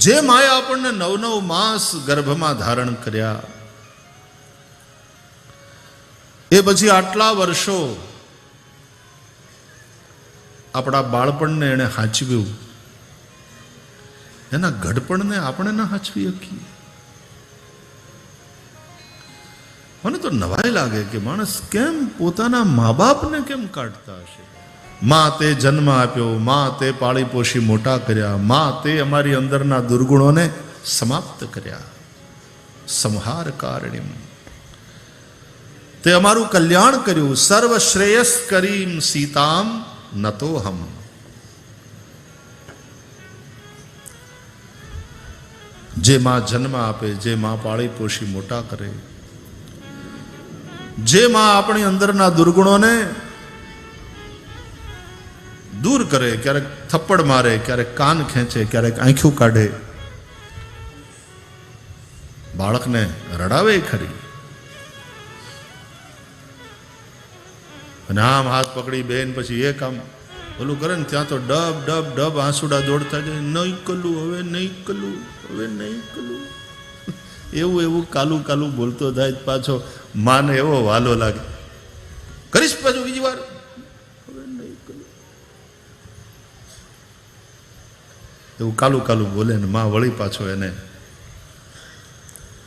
જે માયા આપણને નવ નવ માસ ગર્ભમાં ધારણ કર્યા, એ પછી આટલા વર્ષો આપણા બાળપણને એણે હાચવ્યું. એના ઘડપણને આપણે ના હાંચવી શકીએ. મને તો નવાઈ લાગે કે માણસ કેમ પોતાના મા બાપને કેમ કાઢતા હશે? માં તે જન્મ આપ્યો, માં તે પાળી પોષી મોટા કર્યા, માં તે અમારી અંદરના દુર્ગુણોને સમાપ્ત કર્યા. સંહાર કારણીમ. તે અમારું કલ્યાણ કર્યું. સર્વ શ્રેયસ કરીમ સીતામ નતો હમ. જે માં જન્મ આપે, જે માં પાળી પોષી મોટા કરે, જે માં આપણી અંદરના દુર્ગુણોને દૂર કરે, ક્યારેક થપ્પડ મારે, ક્યારેક કાન ખેંચે, ક્યારેક આંખ્યું કાઢે. બાળકને રડાવે ખરી. અને આમ હાથ પકડી બેન, પછી એક આમ ઓલું કરે ને, ત્યાં તો ડબ ડબ ડબ, આંસુડા દોડતા જાય. નહીં કલું, હવે નહીં કલું, હવે નહીં કલું. એવું એવું, કાલું કાલું બોલતો થાય પાછો માને એવો વાલો લાગે. કરીશ પાછું બીજી વાર હવે નહીં કલું એવું કાલું કાલું બોલે ને માં વળી પાછો એને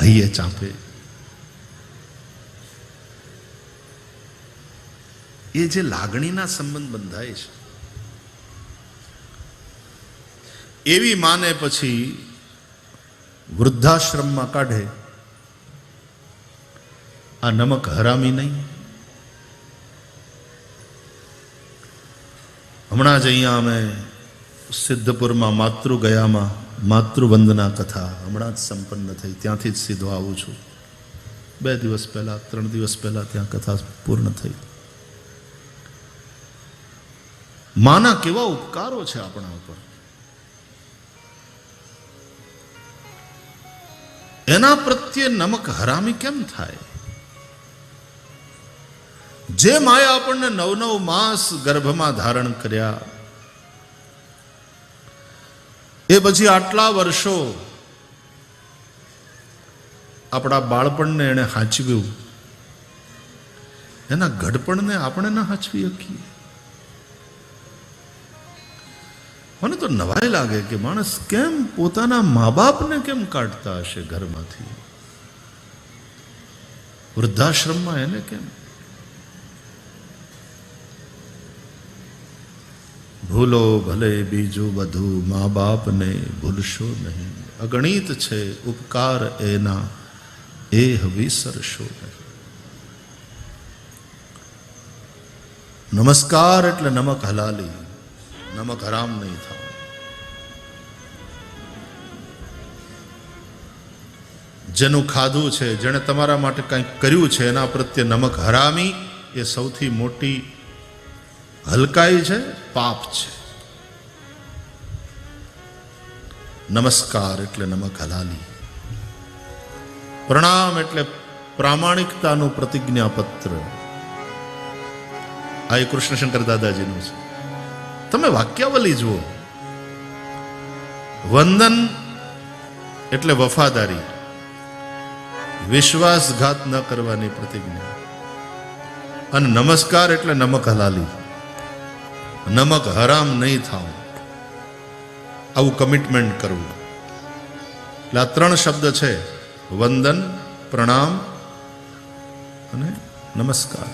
હૈયે ચાંપે. એ જે લાગણીના સંબંધ બંધાય છે, એવી માને પછી વૃદ્ધાશ્રમમાં કાઢે, આ નમક હરામી નહીં. હમણાં જ અહીંયા અમે સિદ્ધપુરમાં માતૃગયામાં માતૃવંદના કથા હમણાં જ સંપન્ન થઈ. ત્યાંથી જ સીધો આવું છું. બે દિવસ પહેલા, ત્રણ દિવસ પહેલા ત્યાં કથા પૂર્ણ થઈ. માના કેવા ઉપકારો છે આપણા ઉપર? એના પ્રત્યે નમક હરામી કેમ થાય? જે માએ આપણને નવ નવ માસ ગર્ભમાં ધારણ કર્યા એ પછી આટલા વર્ષો આપણા બાળપણને એણે હાચવ્યું. એના ઘડપણને આપણે ના હાંચવી શકીએ. મને તો નવાઈ લાગે કે માણસ કેમ પોતાના મા બાપને કેમ કાઢતા હશે ઘરમાંથી? વૃદ્ધાશ્રમમાં એને કેમ? ભૂલો ભલે બીજું બધું મા બાપને ભૂલશો નહીં. અગણિત છે ઉપકાર એના એ વિસરશો નહીં. નમસ્કાર એટલે નમક હલાલી, નમક હરામ નહીં થાય જેનું ખાધું છે, જેણે તમારા માટે કંઈક કર્યું છે, એના પ્રત્યે નમક હરામી, એ સૌથી મોટી હલકાઈ છે, પાપ છે. નમસ્કાર એટલે નમક હલાલી. પ્રણામ એટલે પ્રામાણિકતાનું પ્રતિજ્ઞાપત્ર. આ એ કૃષ્ણશંકર દાદાજીનું છે. તમે વાક્યાવલી જુઓ. વંદન એટલે વફાદારી. વિશ્વાસઘાત ન કરવાની પ્રતિજ્ઞા. અને નમસ્કાર એટલે નમક હલાલી. નમક હરામ નહીં થાવ આવું કમિટમેન્ટ કરવું. એટલે આ ત્રણ શબ્દ છે, વંદન, પ્રણામ અને નમસ્કાર.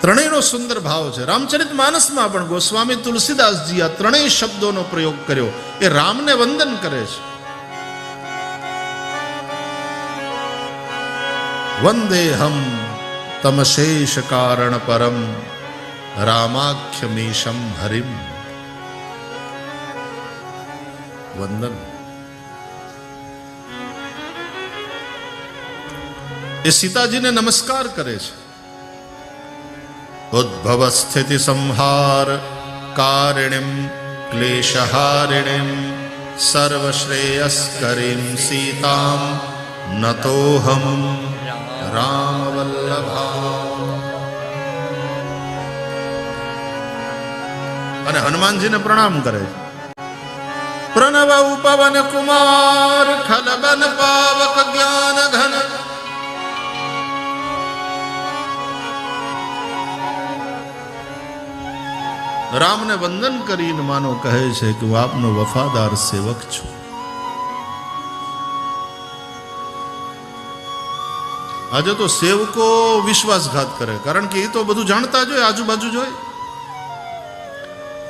ત્રણેયનો સુંદર ભાવ છે. રામચરિત માનસમાં પણ ગોસ્વામી તુલસીદાસજી આ ત્રણેય શબ્દોનો પ્રયોગ કર્યો. એ રામને વંદન કરે છે. વંદેહમ તમશેષ કારણ પરમ રામાખ્યમીશમ હરિમ વંદન એ સીતાજીને નમસ્કાર કરે છે ઉદ્ભવ સ્થિતિ સંહાર કારિણીમ ક્લેશહારિણીમ સર્વશ્રેયસ્કરીમ સીતામ નતોહમ રામવલ્લભા હનુમાનજીને પ્રણામ કરે છે. પ્રણવ ઉપવન કુમાર ખલબન પાવક જ્ઞાન ઘન. રામને વંદન કરીને માનો કહે છે કે હું આપનો વફાદાર સેવક છું. આજે તો સેવકો વિશ્વાસઘાત કરે, કારણ કે એ તો બધું જાણતા જ હોય, આજુબાજુ જ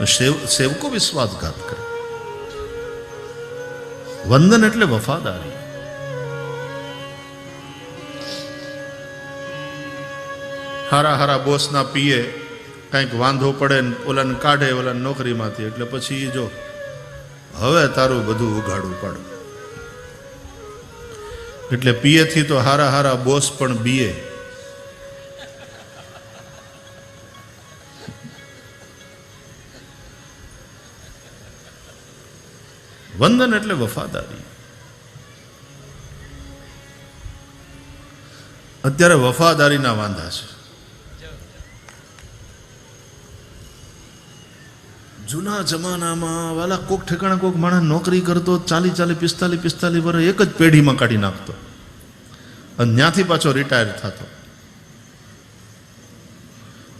સેવ- સેવકો વિશ્વાસઘાત કરે. વંદન એટલે વફાદારી. હારા હારા બોસના પીએ કંઈક વાંધો પડે ને ઓલાને કાઢે ઓલાને નોકરીમાંથી, એટલે પછી જો, હવે તારું બધું ઉઘાડું પાડું. એટલે પીએથી તો હારા હારા બોસ પણ બીએ. વંદન એટલે વફાદારી. અત્યારે વફાદારીના વાંધા છે. જૂના જમાનામાં વાલા કોક ઠેકાણા કોક માણસ નોકરી કરતો, ચાલી ચાલી પિસ્તાલી પિસ્તાલી વર્ષ એક જ પેઢીમાં કાઢી નાખતો. અને ત્યાંથી પાછો રિટાયર થતો.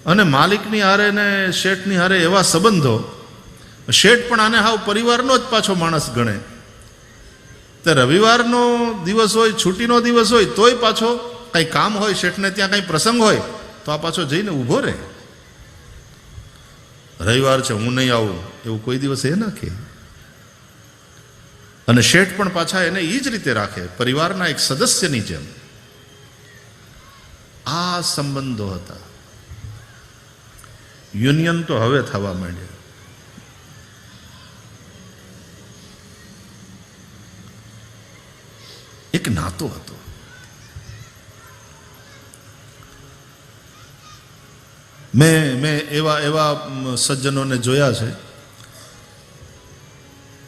અને માલિકની હારે ને શેઠની હારે એવા સંબંધો શેઠ પણ આને હાવ પરિવારનો જ પાછો માણસ ગણે. તે રવિવારનો દિવસ હોય છૂટીનો દિવસ હોય, તોય પાછો કંઈ કામ હોય, શેઠને ત્યાં કંઈ પ્રસંગ હોય, તો આ પાછો જઈને ઊભો રહે. રવિવાર છે, હું નહીં આવું, એવું કોઈ દિવસ એ ના કહે. અને શેઠ પણ પાછા એને એ જ રીતે રાખે, પરિવારના એક સદસ્યની જેમ. આ સંબંધો હતા. યુનિયન તો હવે થવા માંડ્યા. નાતો હતો મેં મેં એવા એવા સજ્જનોને જોયા છે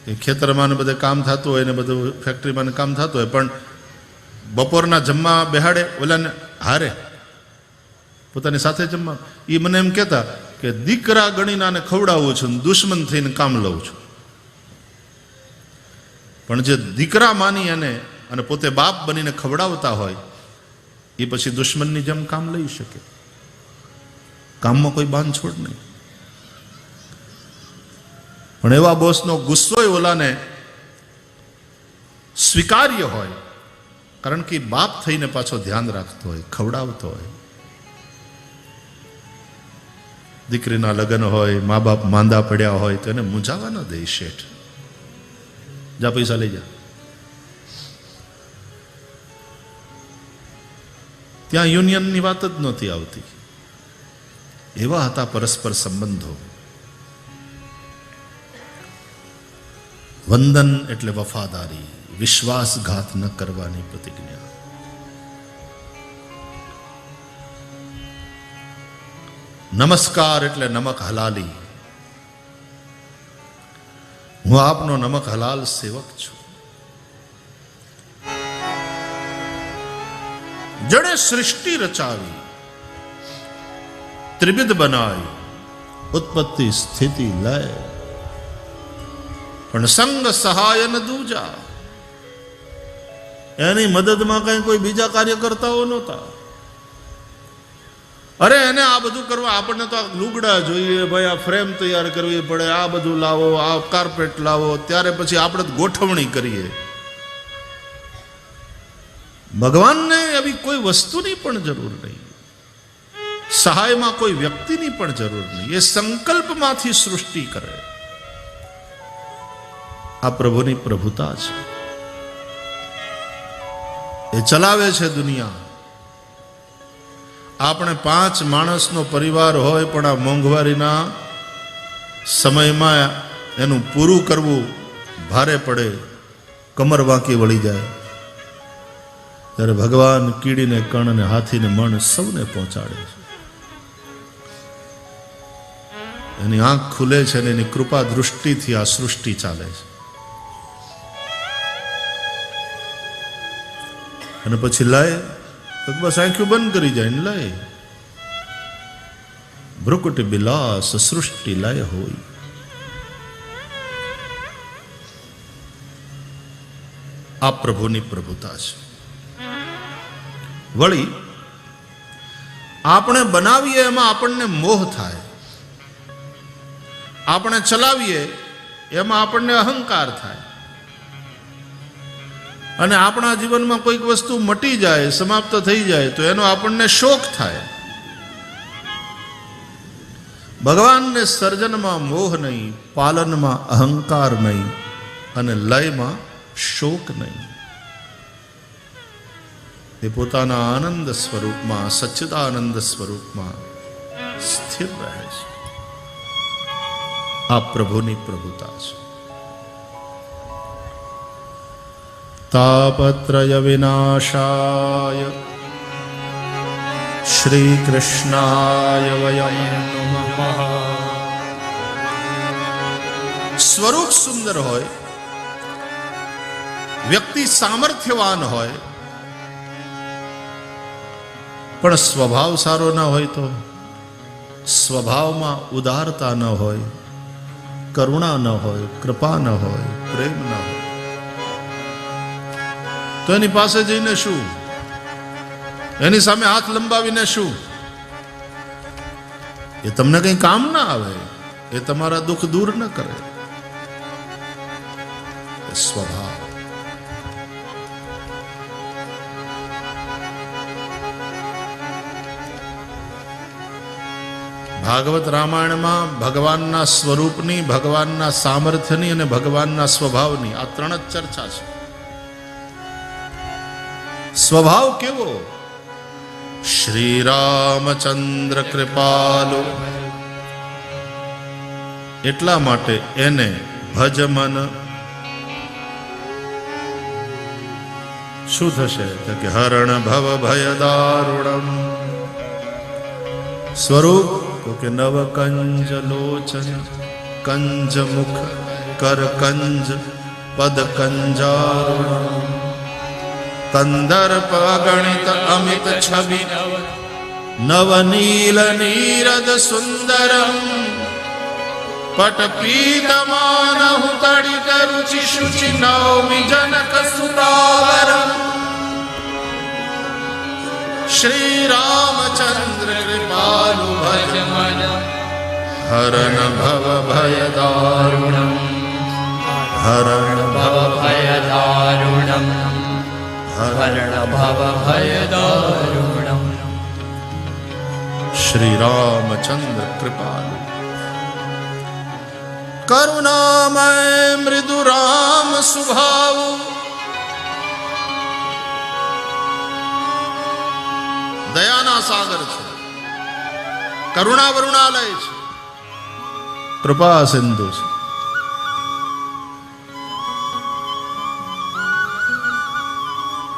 કે ખેતરમાં બધે કામ થતું હોય ને બધું ફેક્ટરીમાં કામ થતું હોય, પણ બપોરના જમવા બેહાડે, ઓલાને હારે પોતાની સાથે જમવા. એ મને એમ કહેતા કે દીકરા ગણીને આને ખવડાવું છું દુશ્મન થઈને કામ લઉં છું. પણ જે દીકરા માની એને અને પોતે બાપ બનીને ખવડાવતા હોય, એ પછી દુશ્મનની જેમ કામ લઈ શકે. કામમાં કોઈ બાંધછોડ નહીં. પણ એવા બોસનો ગુસ્સો ઓલાને સ્વીકાર્ય હોય, કારણ કે બાપ થઈને પાછો ધ્યાન રાખતો હોય, ખવડાવતો હોય. દીકરીના લગ્ન હોય, મા બાપ માંદા પડ્યા હોય, તો એને મૂંઝાવા ન દે શેઠ. જા પૈસા લઈ જા. ત્યાં યુનિયનની વાત જ નહોતી આવતી. એવા હતા પરસ્પર સંબંધો. વંદન એટલે વફાદારી, વિશ્વાસઘાત ન કરવાની પ્રતિજ્ઞા. નમસ્કાર એટલે નમક હલાલી. હું આપનો નમક હલાલ સેવક છું. જડે સૃષ્ટિ રચાવી. ત્રિવિધ બનાવી. ઉત્પત્તિ સ્થિતિ લય. પણ સંગ સહાય ન દૂજા. એની મદદમાં કઈ કોઈ બીજા કાર્યકર્તાઓ નહોતા. અરે એને આ બધું કરવા આપણને તો લુગડા જોઈએ, ભાઈ આ ફ્રેમ તૈયાર કરવી પડે, આ બધું લાવો, આ કાર્પેટ લાવો, ત્યારે પછી આપણે ગોઠવણી કરીએ. ભગવાનને એવી કોઈ વસ્તુની પણ જરૂર નહીં. સહાયમાં કોઈ વ્યક્તિની પણ જરૂર નહીં. એ સંકલ્પમાંથી સૃષ્ટિ કરે. આ પ્રભુની પ્રભુતા છે. એ ચલાવે છે દુનિયા. આપણે પાંચ માણસનો પરિવાર હોય પણ આ મોંઘવારીના સમયમાં એનું પૂરું કરવું ભારે પડે. કમર વાંકી વળી જાય. ત્યારે ભગવાન કીડીને, કણને, હાથીને, મણ સૌને પહોંચાડે છે. એની આંખ ખુલે છે અને એની કૃપા દૃષ્ટિથી આ સૃષ્ટિ ચાલે છે. અને પછી લય, બસ આંખ્યું બંધ કરી જાય ને લાય. ભ્રુકુટ બિલાસ, સૃષ્ટિ લાય હોય. આ પ્રભુની પ્રભુતા છે. વળી આપણે બનાવીએ એમાં આપણને મોહ થાય. આપણે ચલાવીએ એમાં આપણને અહંકાર થાય. અને આપણા જીવનમાં કોઈક વસ્તુ મટી જાય, સમાપ્ત થઈ જાય, તો એનો આપણને શોખ થાય. ભગવાનને સર્જનમાં મોહ નહીં, પાલનમાં અહંકાર નહીં, અને લયમાં શોક નહીં. એ પોતાના આનંદ સ્વરૂપમાં, સચ્ચિદાનંદ સ્વરૂપમાં સ્થિર રહે છે. આ પ્રભુની પ્રભુતા છે. તાપત્રય વિનાશાય શ્રી કૃષ્ણાય વયમ સ્વરૂપ સુંદર હોય, વ્યક્તિ સામર્થ્યવાન હોય પણ સ્વભાવ સારો ના હોય તો? સ્વભાવમાં ઉદારતા ન હોય, કરુણા ન હોય, કૃપા ન હોય, પ્રેમ ન હોય. તો એની પાસે જઈને શું? એની સામે હાથ લંબાવીને શું? એ તમને કંઈ કામ ના આવે, એ તમારા દુઃખ દૂર ન કરે. સ્વભાવ ભાગવત રામાયણમાં ભગવાનના સ્વરૂપની, ભગવાનના સામર્થ્યની અને ભગવાનના સ્વભાવની આ ત્રણ જ ચર્ચા છે. સ્વભાવ કેવો? શ્રી રામચંદ્ર કૃપાલુ. એટલા માટે એને ભજમન. શું થશે? કે હરણ ભવ ભય દારૂણમ. સ્વરૂપ તો કે નવ કંજ લોચન કંજ મુખ કર કંજ પદ કંજારુણ કંદર્પ અગણિત અમિત છબી નવનીલ નીરદ સુંદરમ પટ પીતમાનહુ તડિત રુચિ શુચિ નવમી જનક સુતાવરમ શ્રી रामचन्द्र कृपालु भज मन हरण भव भयदारुणम् हरण भव भयदारुणम् हरण भव भयदारुणम् श्रीरामचन्द्र कृपालु करुणामय मृदुराम सुभाव દયાના સાગર છે. કરુણા વરુણાલય છે. કૃપા સિંધુ છે.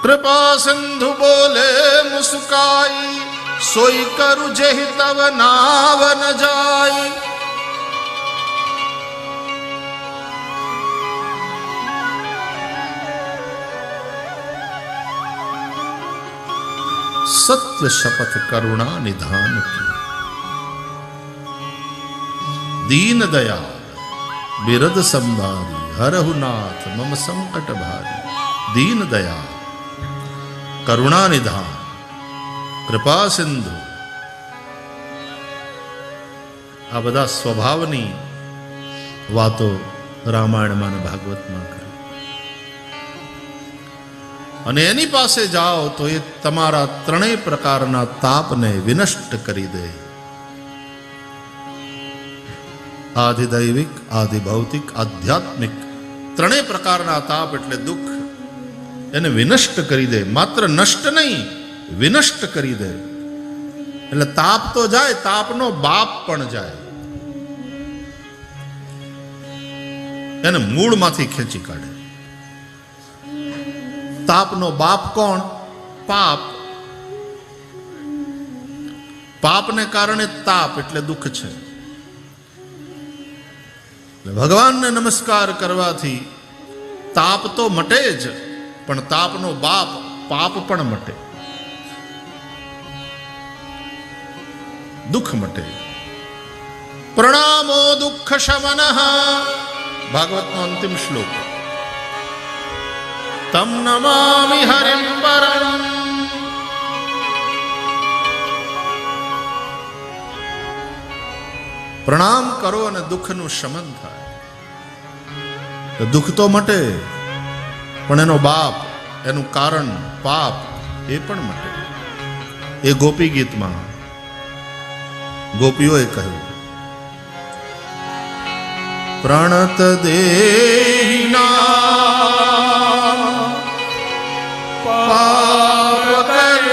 કૃપા સિંધુ બોલે મુસ્કાઈ સોઈ કરું જેહી તવ નાવ ન જાય. શપથ કરુણા નિધાન કી દીન દયા બિરદ સંભારી હરહુ નાથ મમ સંકટ ભારી દીન દયા કરુણા નિધાન કૃપા સિંધુ આ બધા સ્વભાવની વાતો રામાયણમાં અને ભાગવતમાં કરી. અને એની પાસે જાઓ તો એ તમારા ત્રણેય પ્રકારના તાપને વિનષ્ટ કરી દે. આધિદૈવિક, આધિભૌતિક, આધ્યાત્મિક ત્રણેય પ્રકારના તાપ એટલે દુઃખ એને વિનષ્ટ કરી દે. માત્ર નષ્ટ નહીં, વિનષ્ટ કરી દે. એટલે તાપ તો જાય, તાપનો બાપ પણ જાય. એને મૂળમાંથી ખેંચી કાઢે. તાપનો બાપ કોણ? પાપ. પાપને કારણે તાપ એટલે દુઃખ છે. ભગવાનને નમસ્કાર કરવાથી તાપ તો મટે જ, પણ તાપનો બાપ પાપ પણ મટે. દુઃખ મટે. પ્રણામો દુઃખ શમન ભાગવતનો અંતિમ શ્લોક. તમ નમામિ હરિમ પ્રણામ કરો અને દુઃખનું શમન થાય તો દુઃખ તો મટે પણ એનો બાપ એનું કારણ પાપ એ પણ મટે એ ગોપી ગીતમાં ગોપીઓએ કહ્યું પ્રણત દેહિના पापकर्षणम्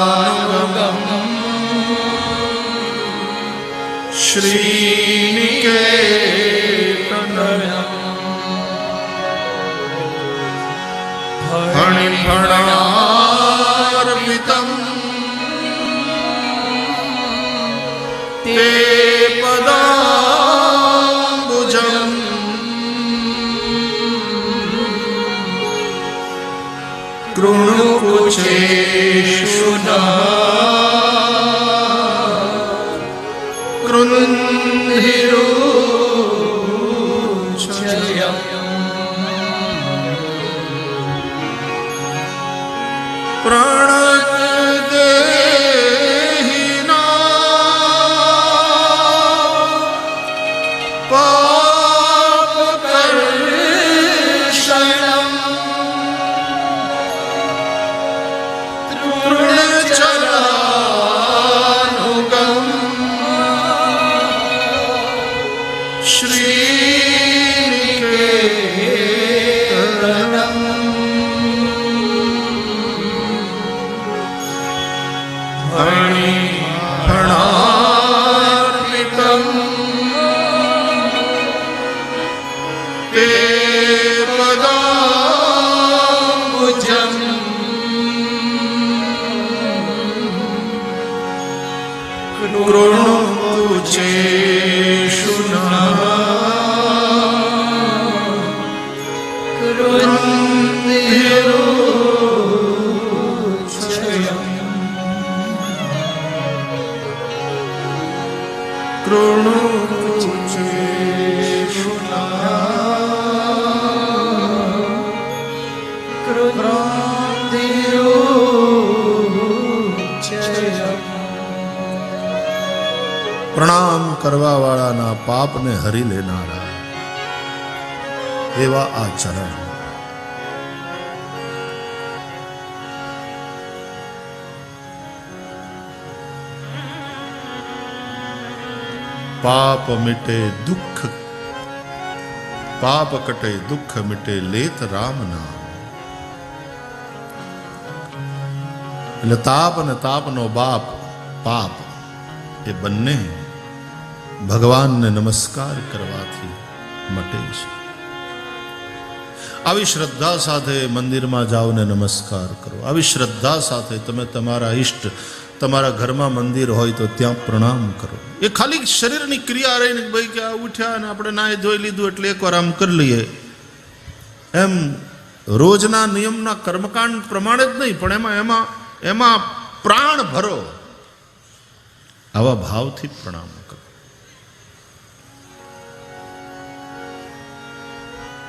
तृणचरानुगमम् श्रीनिकेतनम् फणिफणा તૃણું છે પ્રણામ કરવાવાળાના પાપને હરી લેનારા એવા આ ચરણ. પાપ મિટે દુઃખ, પાપ કટે દુઃખ મિટે લેત રામ નામ. એટલે તાપ અને તાપનો બાપ પાપ, એ બંને ભગવાનને નમસ્કાર કરવાથી મટે છે. આવી શ્રદ્ધા સાથે મંદિરમાં જાઓ ને નમસ્કાર કરો. આવી શ્રદ્ધા સાથે તમે તમારા ઈષ્ટ તમારા ઘરમાં મંદિર હોય તો ત્યાં પ્રણામ કરો. એ ખાલી શરીરની ક્રિયા રહીને ભાઈ કે આ ઉઠ્યા અને આપણે નાય ધોઈ લીધું એટલે એકવાર આમ કરી લઈએ. એમ રોજના નિયમના કર્મકાંડ પ્રમાણે જ નહીં, પણ એમાં એમાં એમાં પ્રાણ ભરો. આવા ભાવથી પ્રણામ કરો.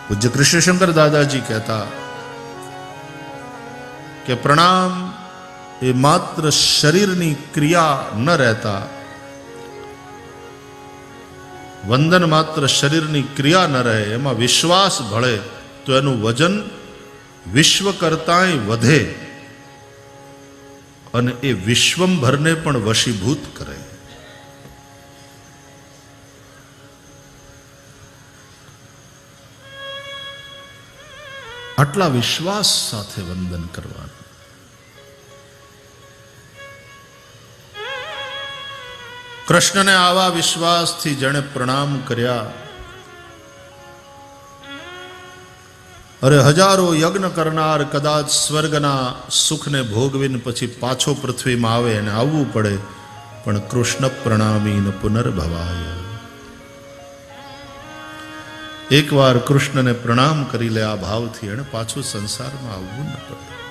પૂજ્ય કૃષ્ણશંકર દાદાજી કહેતા કે પ્રણામ એ માત્ર શરીરની ક્રિયા ન રહેતા. વંદન માત્ર શરીરની ક્રિયા ન રહે, એમાં વિશ્વાસ ભળે તો એનું વજન વિશ્વ કરતાંય વધે અને એ વિશ્વંભરને પણ વશીભૂત કરે. આટલા વિશ્વાસ સાથે વંદન કરવાનું. કૃષ્ણને આવા વિશ્વાસથી જેણે પ્રણામ કર્યા. અરે હજારો યજ્ઞ કરનાર કદાચ સ્વર્ગના સુખને ભોગવીને પછી પાછો પૃથ્વીમાં આવે અને આવવું પડે, પણ કૃષ્ણ પ્રણામીને પુનર્ભવાય. એકવાર કૃષ્ણને પ્રણામ કરી લે, આ ભાવથી એણે પાછું સંસારમાં આવવું ન પડે.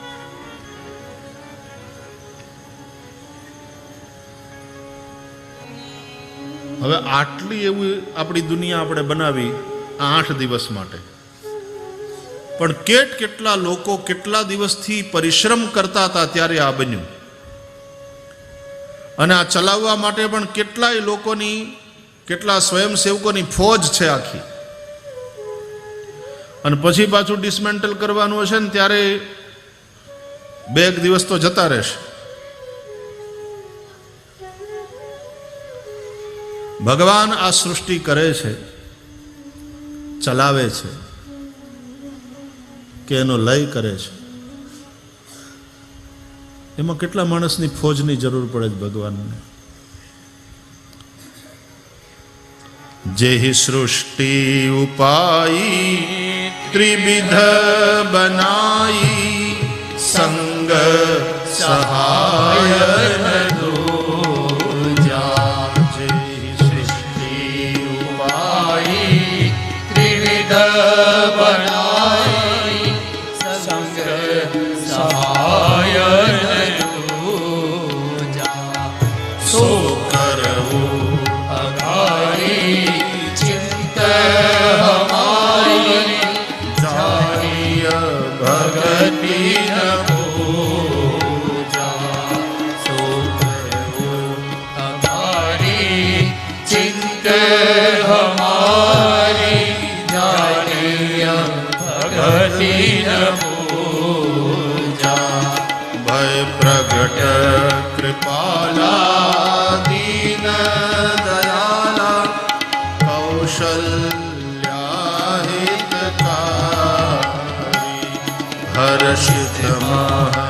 હવે આટલી એવી આપણી દુનિયા આપણે બનાવી આ આઠ દિવસ માટે. પણ કેટ કેટલા લોકો કેટલા દિવસથી પરિશ્રમ કરતા હતા ત્યારે આ બન્યું. અને આ ચલાવવા માટે પણ કેટલાય લોકોની, કેટલા સ્વયંસેવકોની ફોજ છે આખી. અને પછી પાછું ડિસમેન્ટલ કરવાનું હશે ને ત્યારે બે એક દિવસ તો જતા રહેશે. ભગવાન આ સૃષ્ટિ કરે છે, ચલાવે છે, કે એનો લય કરે છે. એમાં કેટલા માણસની ફોજની જરૂર પડે છે ભગવાનને? જેહી સૃષ્ટિ ઉપાઈ, ત્રિવિધ બનાઈ, સંગ સહાય પ્રગટ કૃપાલા દીન દયાલા કૌશલ્યાહિત હર્ષિત મહા